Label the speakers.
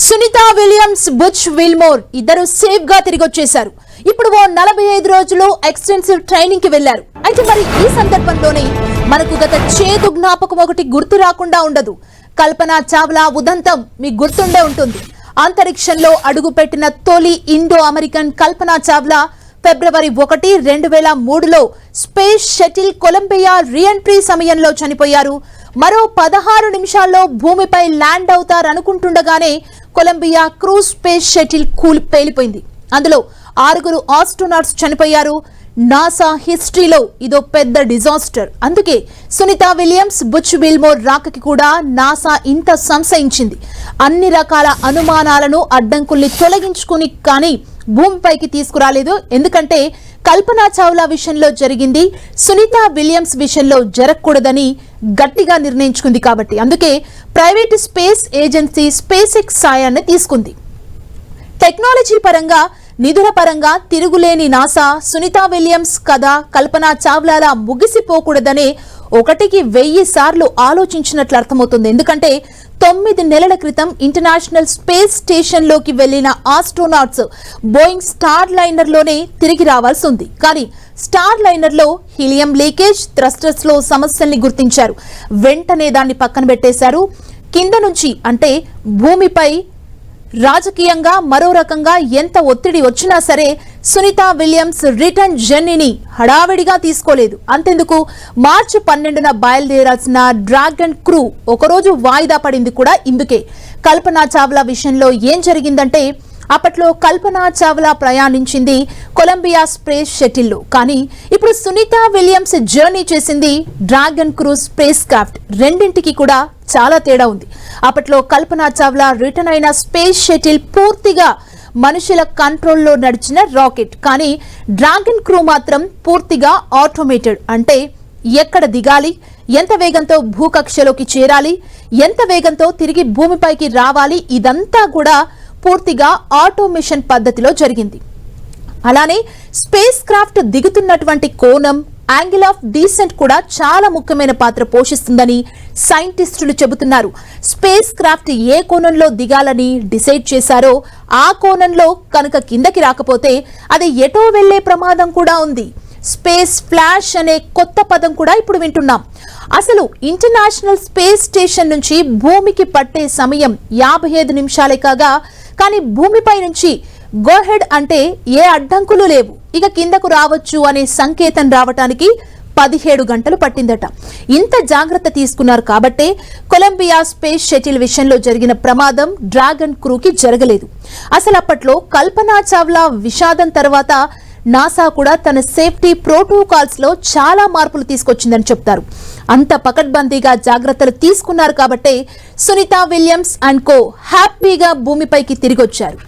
Speaker 1: Sunitha Williams Butch Wilmore ఇద్దరు సేఫ్గా తిరిగి వచ్చేశారు ఇప్పుడు ఓ నలభై ఐదు రోజులు ఎక్స్టెన్సివ్ ట్రైనింగ్కి వెళ్ళారు అయితే మరి ఈ సందర్భంలోనే మనకు గత చేదు జ్ఞాపకం ఒకటి గుర్తు రాకుండా ఉండదు. కల్పన చావ్లా ఉదంతం మీకు గుర్తుండే ఉంటుంది. అంతరిక్షంలో అడుగుపెట్టిన తొలి ఇండో అమెరికన్ కల్పన చావ్లా ఫిబ్రవరి ఒకటి రెండు వేల మూడులో స్పేస్ షటిల్ కొలంబియా రీఎంట్రీ సమయంలో చనిపోయారు. మరో పదహారు నిమిషాల్లో భూమిపై ల్యాండ్ అవుతారనుకుంటుండగానే కొలంబియా క్రూజ్ స్పేస్ షటిల్ కూల్ పేలిపోయింది. అందులో ఆరుగురు ఆస్ట్రోనాట్స్ చనిపోయారు. నాసా హిస్టరీలో ఇదో పెద్ద డిజాస్టర్. అందుకే సునీత విలియమ్స్ బుచ్ బిల్మోర్ రాకకి కూడా నాసా ఇంత సంశయించింది. అన్ని రకాల అనుమానాలను అడ్డంకుల్ని తొలగించుకుని కానీ భూమిపైకి తీసుకురాలేదు. ఎందుకంటే కల్పనా చావ్లా విషయంలో జరిగింది. సునీత విలియమ్స్ విషయంలో జరగకూడదని గట్టిగా నిర్ణయించుకుంది కాబట్టి. అందుకే private space agency SpaceX సాయాన్ని తీసుకుంది. టెక్నాలజీ పరంగా నిధుల పరంగా తిరుగులేని నాసా సునీతా విలియమ్స్ కథ కల్పన చావ్లాలా ముగిసిపోకూడదనే ఒకటికి వెయ్యి సార్లు ఆలోచించినట్లు అర్థమవుతుంది. ఎందుకంటే తొమ్మిది నెలల క్రితం ఇంటర్నేషనల్ స్పేస్ స్టేషన్లోకి వెళ్ళిన ఆస్ట్రోనాట్స్ బోయింగ్ స్టార్ లైనర్లోనే తిరిగి రావాల్సి ఉంది. కానీ స్టార్ లైనర్లో హీలియం లీకేజ్ థ్రస్టర్స్లో సమస్యల్ని గుర్తించారు. వెంటనే దాన్ని పక్కన పెట్టేశారు. కింద నుంచి అంటే భూమిపై రాజకీయంగా మరో రకంగా ఎంత ఒత్తిడి వచ్చినా సరే సునీత విలియమ్స్ రిటర్న్ జర్నీని హడావిడిగా తీసుకోలేదు. అంతెందుకు? మార్చి పన్నెండున బయలుదేరాల్సిన డ్రాగన్ క్రూ ఒకరోజు వాయిదా పడింది కూడా ఇందుకే. కల్పనా చావ్లా విషయంలో ఏం జరిగిందంటే అప్పట్లో కల్పనా చావ్లా ప్రయాణించింది కొలంబియా స్పేస్ షటిల్లో. కానీ ఇప్పుడు సునీత విలియమ్స్ జర్నీ చేసింది డ్రాగన్ క్రూజ్ స్పేస్ క్రాఫ్ట్ రెండింటికి కూడా చాలా తేడా ఉంది. అప్పట్లో కల్పనా చావ్లా రిటర్న్ అయిన స్పేస్ షటిల్ పూర్తిగా మనుషుల కంట్రోల్లో నడిచిన రాకెట్. కానీ డ్రాగన్ క్రూ మాత్రం పూర్తిగా ఆటోమేటెడ్. అంటే ఎక్కడ దిగాలి? ఎంత వేగంతో భూకక్షలోకి చేరాలి? ఎంత వేగంతో తిరిగి భూమిపైకి రావాలి? ఇదంతా కూడా పూర్తిగా ఆటోమేషన్ పద్ధతిలో జరిగింది. అలానే స్పేస్ క్రాఫ్ట్ దిగుతున్నటువంటి కోణం యాంగిల్ ఆఫ్ డీసెంట్ కూడా చాలా ముఖ్యమైన పాత్ర పోషిస్తుందని సైంటిస్టులు చెబుతున్నారు. స్పేస్ క్రాఫ్ట్ ఏ కోణంలో దిగాలని డిసైడ్ చేశారో ఆ కోణంలో కనుక కిందకి రాకపోతే అది ఎటో వెళ్ళే ప్రమాదం కూడా ఉంది. స్పేస్ ఫ్లాష్ అనే కొత్త పదం కూడా ఇప్పుడు వింటున్నాం. అసలు ఇంటర్నేషనల్ స్పేస్ స్టేషన్ నుంచి భూమికి పట్టే సమయం యాభై ఐదు నిమిషాలే కాగా కానీ భూమిపై నుంచి గోహెడ్ అంటే ఏ అడ్డంకులు లేవు. ఇక కిందకు రావచ్చు అనే సంకేతం రావటానికి పదిహేడు గంటలు పట్టిందట. ఇంత జాగ్రత్త తీసుకున్నారు కాబట్టే కొలంబియా స్పేస్ షటిల్ విషయంలో జరిగిన ప్రమాదం డ్రాగన్ క్రూకి జరగలేదు. అసలు అప్పట్లో కల్పనా చావ్లా విషాదం తర్వాత నాసా కూడా తన సేఫ్టీ ప్రోటోకాల్స్లో చాలా మార్పులు తీసుకొచ్చిందని చెప్తారు. అంత పకడ్బందీగా జాగ్రత్తలు తీసుకున్నారు కాబట్టే సునీత విలియమ్స్ అండ్ కో హ్యాపీగా భూమిపైకి తిరిగొచ్చారు.